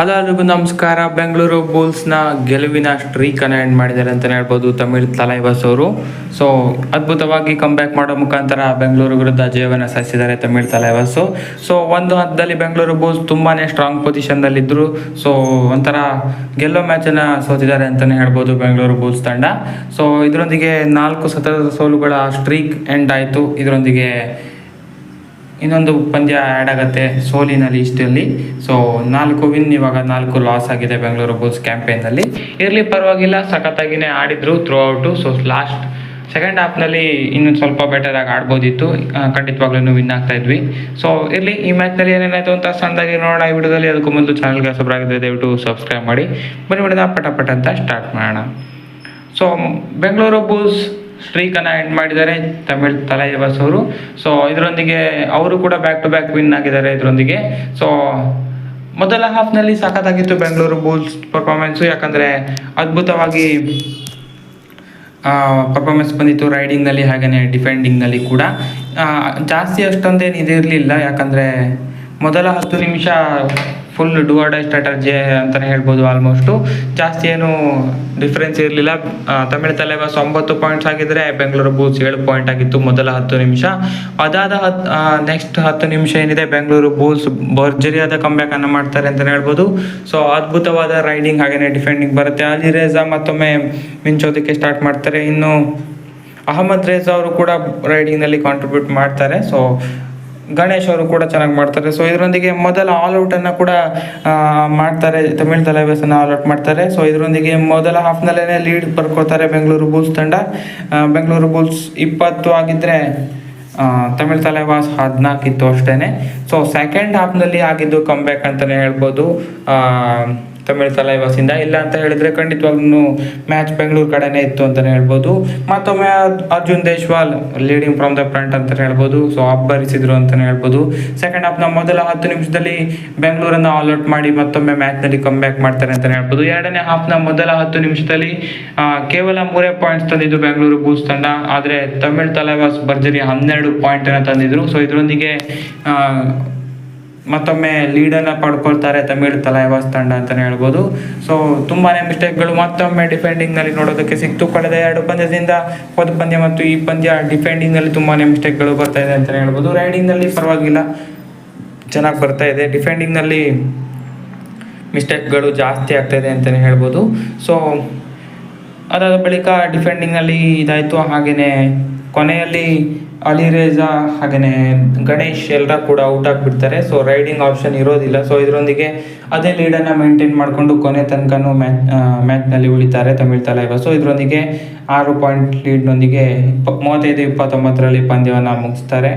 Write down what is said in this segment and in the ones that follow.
Hello ಎಲ್ರಿಗೂ ನಮಸ್ಕಾರ. ಬೆಂಗಳೂರು ಬುಲ್ಸ್ನ ಗೆಲುವಿನ ಸ್ಟ್ರೀಕನ್ನು ಎಂಡ್ ಮಾಡಿದ್ದಾರೆ ಅಂತಲೇ ಹೇಳ್ಬೋದು ತಮಿಳ್ ತಲೈವಾಸ್ ಅವರು. ಸೊ ಅದ್ಭುತವಾಗಿ ಕಂಬ್ಯಾಕ್ ಮಾಡೋ ಮುಖಾಂತರ ಬೆಂಗಳೂರು ವಿರುದ್ಧ ಜಯವನ್ನು ಸಾಧಿಸಿದ್ದಾರೆ ತಮಿಳ್ ತಲೈವಾಸು ಸೊ ಒಂದು ಹಂತದಲ್ಲಿ ಬೆಂಗಳೂರು ಬುಲ್ಸ್ ತುಂಬಾ ಸ್ಟ್ರಾಂಗ್ ಪೊಸಿಷನ್ನಲ್ಲಿದ್ದರು ಸೊ ಒಂಥರ ಗೆಲ್ಲೋ ಮ್ಯಾಚನ್ನು ಸೋತಿದ್ದಾರೆ ಅಂತಲೇ ಹೇಳ್ಬೋದು ಬೆಂಗಳೂರು ಬುಲ್ಸ್ ತಂಡ. ಸೊ ಇದರೊಂದಿಗೆ ನಾಲ್ಕು ಸತತ ಸೋಲುಗಳ ಸ್ಟ್ರೀಕ್ ಎಂಡ್ ಆಯಿತು. ಇದರೊಂದಿಗೆ ಇನ್ನೊಂದು ಪಂದ್ಯ ಆ್ಯಡ್ ಆಗುತ್ತೆ ಸೋಲಿನ ಲೀಸ್ಟಲ್ಲಿ ಸೊ ನಾಲ್ಕು ವಿನ್ ಇವಾಗ ನಾಲ್ಕು ಲಾಸ್ ಆಗಿದೆ ಬೆಂಗಳೂರು ಬುಲ್ಸ್ ಕ್ಯಾಂಪೇನಲ್ಲಿ ಇರಲಿ ಪರವಾಗಿಲ್ಲ, ಸಖತ್ತಾಗಿನೇ ಆಡಿದರು throughout so last second ಹಾಫ್ನಲ್ಲಿ ಇನ್ನೊಂದು ಸ್ವಲ್ಪ ಬೆಟರಾಗಿ ಆಡ್ಬೋದಿತ್ತು. ಖಂಡಿತವಾಗ್ಲೂ ವಿನ್ ಆಗ್ತಾ ಇದ್ವಿ. ಸೊ ಇರಲಿ, ಈ ಮ್ಯಾಚ್ನಲ್ಲಿ ಏನೇನಾಯಿತು ಅಂತ ಸಣ್ಣದಾಗಿ ನೋಡೋಣ. ಈ ವಿಡಿಯೋದಲ್ಲಿ ಅದಕ್ಕೂ ಮೊದಲು ಚಾನಲ್ಗೆ ಸಬ್ರಾಗಿದೆ ದಯವಿಟ್ಟು ಸಬ್ಸ್ಕ್ರೈಬ್ ಮಾಡಿ. ಬನ್ನಿ ಬಿಡೋಣ ಪಟ ಪಟ ಅಂತ ಸ್ಟಾರ್ಟ್ ಮಾಡೋಣ. ಸೊ ಬೆಂಗಳೂರು ಬುಲ್ಸ್ ಸ್ಟ್ರೀಕನ್ನು ಎಂಡ್ ಮಾಡಿದ್ದಾರೆ ತಮಿಳ್ ತಲೈವಾಸ್ ಅವರು ಸೊ ಇದರೊಂದಿಗೆ ಅವರು ಕೂಡ ಬ್ಯಾಕ್ ಟು ಬ್ಯಾಕ್ ವಿನ್ ಆಗಿದ್ದಾರೆ ಇದರೊಂದಿಗೆ. ಸೊ ಮೊದಲ ಹಾಫ್ನಲ್ಲಿ ಸಖತ್ತಾಗಿತ್ತು ಬೆಂಗಳೂರು ಬುಲ್ಸ್ ಪರ್ಫಾರ್ಮೆನ್ಸು ಯಾಕಂದರೆ ಅದ್ಭುತವಾಗಿ ಪರ್ಫಾರ್ಮೆನ್ಸ್ ಬಂದಿತ್ತು ರೈಡಿಂಗ್ನಲ್ಲಿ ಹಾಗೆಯೇ ಡಿಫೆಂಡಿಂಗ್ನಲ್ಲಿ ಕೂಡ. ಜಾಸ್ತಿ ಅಷ್ಟೊಂದೇನು ಇದಿರಲಿಲ್ಲ. ಯಾಕಂದರೆ ಮೊದಲ ಹತ್ತು ನಿಮಿಷ ಫುಲ್ ಡುವಾಡೈ ಸ್ಟ್ರಾಟಜಿ ಅಂತಲೇ ಹೇಳ್ಬೋದು ಆಲ್ಮೋಸ್ಟು ಜಾಸ್ತಿ ಏನು ಡಿಫ್ರೆನ್ಸ್ ಇರಲಿಲ್ಲ. ತಮಿಳು ತಲೆವಾಸ್ ಒಂಬತ್ತು ಪಾಯಿಂಟ್ಸ್ ಆಗಿದ್ರೆ ಬೆಂಗಳೂರು ಬೂಲ್ಸ್ ಏಳು ಪಾಯಿಂಟ್ ಆಗಿತ್ತು ಮೊದಲ ಹತ್ತು ನಿಮಿಷ. ಅದಾದ ಹತ್ ನೆಕ್ಸ್ಟ್ ಹತ್ತು ನಿಮಿಷ ಏನಿದೆ ಬೆಂಗಳೂರು ಬೂಲ್ಸ್ ಭರ್ಜರಿಯಾದ ಕಂಬ್ಯಾಕನ್ನು ಮಾಡ್ತಾರೆ ಅಂತಲೇ ಹೇಳ್ಬೋದು. ಸೊ ಅದ್ಭುತವಾದ ರೈಡಿಂಗ್ ಹಾಗೆಯೇ ಡಿಫೆಂಡಿಂಗ್ ಬರುತ್ತೆ. ಅಲಿ ರೇಜಾ ಮತ್ತೊಮ್ಮೆ ಮಿಂಚೋದಕ್ಕೆ ಸ್ಟಾರ್ಟ್ ಮಾಡ್ತಾರೆ. ಇನ್ನು ಅಹಮದ್ ರೇಜಾ ಅವರು ಕೂಡ ರೈಡಿಂಗ್ನಲ್ಲಿ ಕಾಂಟ್ರಿಬ್ಯೂಟ್ ಮಾಡ್ತಾರೆ. ಸೊ ಗಣೇಶ್ ಅವರು ಕೂಡ ಚೆನ್ನಾಗಿ ಮಾಡ್ತಾರೆ. ಸೊ ಇದರೊಂದಿಗೆ ಮೊದಲ ಆಲ್ ಔಟನ್ನು ಕೂಡ ಮಾಡ್ತಾರೆ, ತಮಿಳ್ ಆಲ್ ಔಟ್ ಮಾಡ್ತಾರೆ. ಸೊ ಇದರೊಂದಿಗೆ ಮೊದಲ ಹಾಫ್ನಲ್ಲೇ ಲೀಡ್ ಬರ್ಕೋತಾರೆ ಬೆಂಗಳೂರು ಬುಲ್ಸ್ ತಂಡ. ಬೆಂಗಳೂರು ಬುಲ್ಸ್ ಇಪ್ಪತ್ತು ಆಗಿದ್ದರೆ ತಮಿಳ್ ತಲೆವಾಸ್ ಹದಿನಾಲ್ಕಿತ್ತು ಅಷ್ಟೇ ಸೊ ಸೆಕೆಂಡ್ ಹಾಫ್ನಲ್ಲಿ ಆಗಿದ್ದು ಕಂಬ್ಯಾಕ್ ಅಂತಲೇ ಹೇಳ್ಬೋದು. ತಮಿಳ್ ತಲೈವಾಸಿಂದ. ಇಲ್ಲ ಅಂತ ಹೇಳಿದ್ರೆ ಖಂಡಿತವಾಗ್ಲೂ ಮ್ಯಾಚ್ ಬೆಂಗಳೂರು ಕಡೆನೇ ಇತ್ತು ಅಂತಲೇ ಹೇಳ್ಬೋದು. ಮತ್ತೊಮ್ಮೆ Arjun Deshwal leading from the front ಅಂತ ಹೇಳ್ಬೋದು. ಸೊ ಅಬ್ಬರಿಸಿದ್ರು ಅಂತಲೇ ಹೇಳ್ಬೋದು. ಸೆಕೆಂಡ್ ಹಾಫ್ನ ಮೊದಲ ಹತ್ತು ನಿಮಿಷದಲ್ಲಿ ಬೆಂಗಳೂರನ್ನು ಆಲ್ ಔಟ್ ಮಾಡಿ ಮತ್ತೊಮ್ಮೆ ಮ್ಯಾಚ್ನಲ್ಲಿ ಬ್ಯಾಕ್ ಮಾಡ್ತಾರೆ ಅಂತಲೇ ಹೇಳ್ಬೋದು. ಎರಡನೇ ಹಾಫ್ನ ಮೊದಲ ಹತ್ತು ನಿಮಿಷದಲ್ಲಿ ಕೇವಲ ಮೂರೇ ಪಾಯಿಂಟ್ಸ್ ತಂದಿದ್ದು ಬೆಂಗಳೂರು ಬೂಸ್ ತಂಡ. ಆದರೆ ತಮಿಳ್ ತಲೈವಾಸ್ ಭರ್ಜರಿ ಹನ್ನೆರಡು ಪಾಯಿಂಟನ್ನು ತಂದಿದ್ರು. ಸೊ ಇದರೊಂದಿಗೆ ಮತ್ತೊಮ್ಮೆ ಲೀಡನ್ನು ಪಡ್ಕೊಳ್ತಾರೆ ತಮಿಳ್ ತಲೈವಾಸ್ ತಂಡ ಅಂತಲೇ ಹೇಳ್ಬೋದು. ಸೊ ತುಂಬಾ ಮಿಸ್ಟೇಕ್ಗಳು ಮತ್ತೊಮ್ಮೆ ಡಿಫೆಂಡಿಂಗ್ನಲ್ಲಿ ನೋಡೋದಕ್ಕೆ ಸಿಕ್ತು. ಕಳೆದ ಎರಡು ಪಂದ್ಯದಿಂದ ಹೋದ ಪಂದ್ಯ ಮತ್ತು ಈ ಪಂದ್ಯ ಡಿಫೆಂಡಿಂಗ್ನಲ್ಲಿ ತುಂಬಾ ಮಿಸ್ಟೇಕ್ಗಳು ಬರ್ತಾ ಇದೆ ಅಂತಲೇ ಹೇಳ್ಬೋದು. ರೈಡಿಂಗ್ನಲ್ಲಿ ಪರವಾಗಿಲ್ಲ. ಚೆನ್ನಾಗಿ ಬರ್ತಾ ಇದೆ. ಡಿಫೆಂಡಿಂಗ್ನಲ್ಲಿ ಮಿಸ್ಟೇಕ್ಗಳು ಜಾಸ್ತಿ ಆಗ್ತಾ ಇದೆ ಅಂತಲೇ ಹೇಳ್ಬೋದು. ಸೊ ಅದಾದ ಬಳಿಕ ಡಿಫೆಂಡಿಂಗ್ನಲ್ಲಿ ಇದಾಯಿತು. ಹಾಗೆಯೇ ಕೊನೆಯಲ್ಲಿ ಅಲಿ ರೇಜಾ ಹಾಗೆಯೇ ಗಣೇಶ್ ಎಲ್ಲರ ಕೂಡ ಔಟ್ ಆಗಿಬಿಡ್ತಾರೆ. ಸೊ ರೈಡಿಂಗ್ ಆಪ್ಷನ್ ಇರೋದಿಲ್ಲ. ಸೊ ಇದರೊಂದಿಗೆ ಅದೇ ಲೀಡನ್ನು ಮೇಂಟೈನ್ ಮಾಡಿಕೊಂಡು ಕೊನೆ ತನಕನೂ ಮ್ಯಾಚ್ ಮ್ಯಾಚ್ನಲ್ಲಿ ಉಳಿತಾರೆ ತಮಿಳ್ ತಲೈವ. ಸೊ ಇದರೊಂದಿಗೆ ಆರು ಪಾಯಿಂಟ್ ಲೀಡ್ನೊಂದಿಗೆ ಇಪ್ಪ, ಮೂವತ್ತೈದು, ಇಪ್ಪತ್ತೊಂಬತ್ತರಲ್ಲಿ ಪಂದ್ಯವನ್ನು ಮುಗಿಸ್ತಾರೆ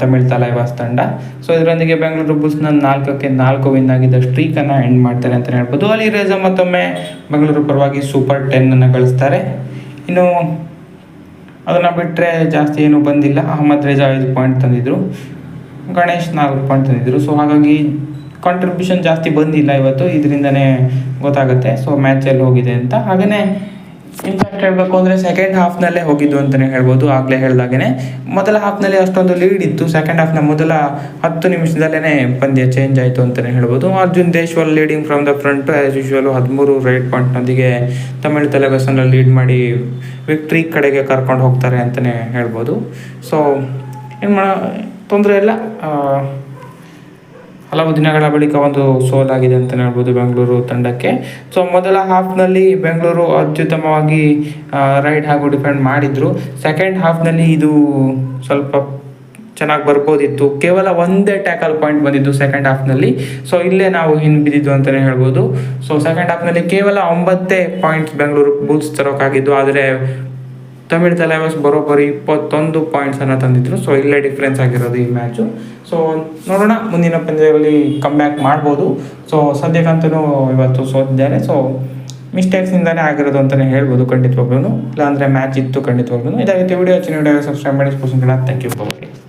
ತಮಿಳು ತಲೈವಾಸ್ ತಂಡ. ಸೊ ಇದರೊಂದಿಗೆ ಬೆಂಗಳೂರು ಬುಲ್ಸ್ನ ನಾಲ್ಕಕ್ಕೆ ನಾಲ್ಕು ವಿನ್ ಆಗಿದ್ದ ಸ್ಟ್ರೀಕನ್ನು ಎಂಡ್ ಮಾಡ್ತಾರೆ ಅಂತಲೇ ಹೇಳ್ಬೋದು. ಅಲಿ ರೇಜಾ ಮತ್ತೊಮ್ಮೆ ಬೆಂಗಳೂರು ಪರವಾಗಿ ಸೂಪರ್ ಟೆನ್ನನ್ನು ಗಳಿಸ್ತಾರೆ. ಇನ್ನು ಅದನ್ನು ಬಿಟ್ಟರೆ ಜಾಸ್ತಿ ಏನು ಬಂದಿಲ್ಲ. ಅಹಮದ್ ರೇಜಾ ಐದು ಪಾಯಿಂಟ್ ತಂದಿದ್ರು. ಗಣೇಶ್ ನಾಲ್ಕು ಪಾಯಿಂಟ್ ತಂದಿದ್ದರು ಸೊ ಹಾಗಾಗಿ ಕಾಂಟ್ರಿಬ್ಯೂಷನ್ ಜಾಸ್ತಿ ಬಂದಿಲ್ಲ ಇವತ್ತು. ಇದರಿಂದನೇ ಗೊತ್ತಾಗುತ್ತೆ. ಸೊ ಮ್ಯಾಚಲ್ಲಿ ಹೋಗಿದೆ ಅಂತ. ಹಾಗೆಯೇ ಇನ್ಫ್ಯಾಕ್ಟ್ ಹೇಳಬೇಕು ಅಂದರೆ ಸೆಕೆಂಡ್ ಹಾಫ್ನಲ್ಲೇ ಹೋಗಿದ್ದು ಅಂತಲೇ ಹೇಳ್ಬೋದು, ಆಗಲೇ ಹೇಳಿದಾಗೇ ಮೊದಲ ಹಾಫ್ನಲ್ಲಿ ಅಷ್ಟೊಂದು ಲೀಡ್ ಇತ್ತು. ಸೆಕೆಂಡ್ ಹಾಫ್ನ ಮೊದಲ ಹತ್ತು ನಿಮಿಷದಲ್ಲೇ ಪಂದ್ಯ ಚೇಂಜ್ ಆಯಿತು ಅಂತಲೇ ಹೇಳ್ಬೋದು. Arjun Deshwal leading from the front as usual ಹದಿಮೂರು ರೈಟ್ ಪಾಯಿಂಟ್ನೊಂದಿಗೆ ತಮಿಳು ತೆಲಗಸನ್ನು ಲೀಡ್ ಮಾಡಿ ವಿಕ್ಟ್ರಿ ಕಡೆಗೆ ಕರ್ಕೊಂಡು ಹೋಗ್ತಾರೆ ಅಂತಲೇ ಹೇಳ್ಬೋದು. ಸೊ ಏನು ಮಾಡ, ತೊಂದರೆ ಇಲ್ಲ. ಹಲವು ದಿನಗಳ ಬಳಿಕ ಒಂದು ಸೋಲಾಗಿದೆ ಅಂತಲೇ ಹೇಳ್ಬೋದು ಬೆಂಗಳೂರು ತಂಡಕ್ಕೆ. ಸೊ ಮೊದಲ ಹಾಫ್ನಲ್ಲಿ ಬೆಂಗಳೂರು ಅತ್ಯುತ್ತಮವಾಗಿ ರೈಡ್ ಹಾಗೂ ಡಿಫೆಂಡ್ ಮಾಡಿದ್ರು. ಸೆಕೆಂಡ್ ಹಾಫ್ನಲ್ಲಿ ಇದು ಸ್ವಲ್ಪ ಚೆನ್ನಾಗಿ ಬರ್ಬೋದಿತ್ತು. ಕೇವಲ ಒಂದೇ ಟ್ಯಾಕಲ್ ಪಾಯಿಂಟ್ ಬಂದಿದ್ದು ಸೆಕೆಂಡ್ ಹಾಫ್ನಲ್ಲಿ ಸೊ ಇಲ್ಲೇ ನಾವು ಹಿಂಬಿದ್ದಿದ್ದು ಅಂತಲೇ ಹೇಳ್ಬೋದು. ಸೊ ಸೆಕೆಂಡ್ ಹಾಫ್ನಲ್ಲಿ ಕೇವಲ ಒಂಬತ್ತೇ ಪಾಯಿಂಟ್ಸ್ ಬೆಂಗಳೂರು ಬೂಲ್ಸ್ ತರೋಕ್ಕಾಗಿದ್ದು ಆದರೆ ತಮಿಳ್ ತಲೈವಾಸ್ ಬರೋಬ್ಬರಿ ಇಪ್ಪತ್ತೊಂದು ಪಾಯಿಂಟ್ಸನ್ನು ತಂದಿದ್ರು. ಸೊ ಇಲ್ಲೇ ಡಿಫ್ರೆನ್ಸ್ ಆಗಿರೋದು ಈ ಮ್ಯಾಚು ಸೊ ನೋಡೋಣ. ಮುಂದಿನ ಪಂದ್ಯದಲ್ಲಿ ಕಮ್ ಬ್ಯಾಕ್ ಮಾಡ್ಬೋದು. ಸೊ ಸದ್ಯಕ್ಕಂತೂ ಇವತ್ತು ಸೋತಿದ್ದಾರೆ. ಸೊ ಮಿಸ್ಟೇಕ್ಸಿಂದಲೇ ಆಗಿರೋದು ಅಂತಲೇ ಹೇಳ್ಬೋದು ಖಂಡಿತವಾಗ್ಲೂ ಇಲ್ಲಾಂದರೆ ಮ್ಯಾಚ್ ಇತ್ತು ಖಂಡಿತವಾಗ್ಲೂ ವಿಡಿಯೋ ಚಿನ್ನ ವಿಡಿಯೋ ಸಬ್ಸ್ಕ್ರೈಬ್ ಮಾಡಿ. Sports thank you bye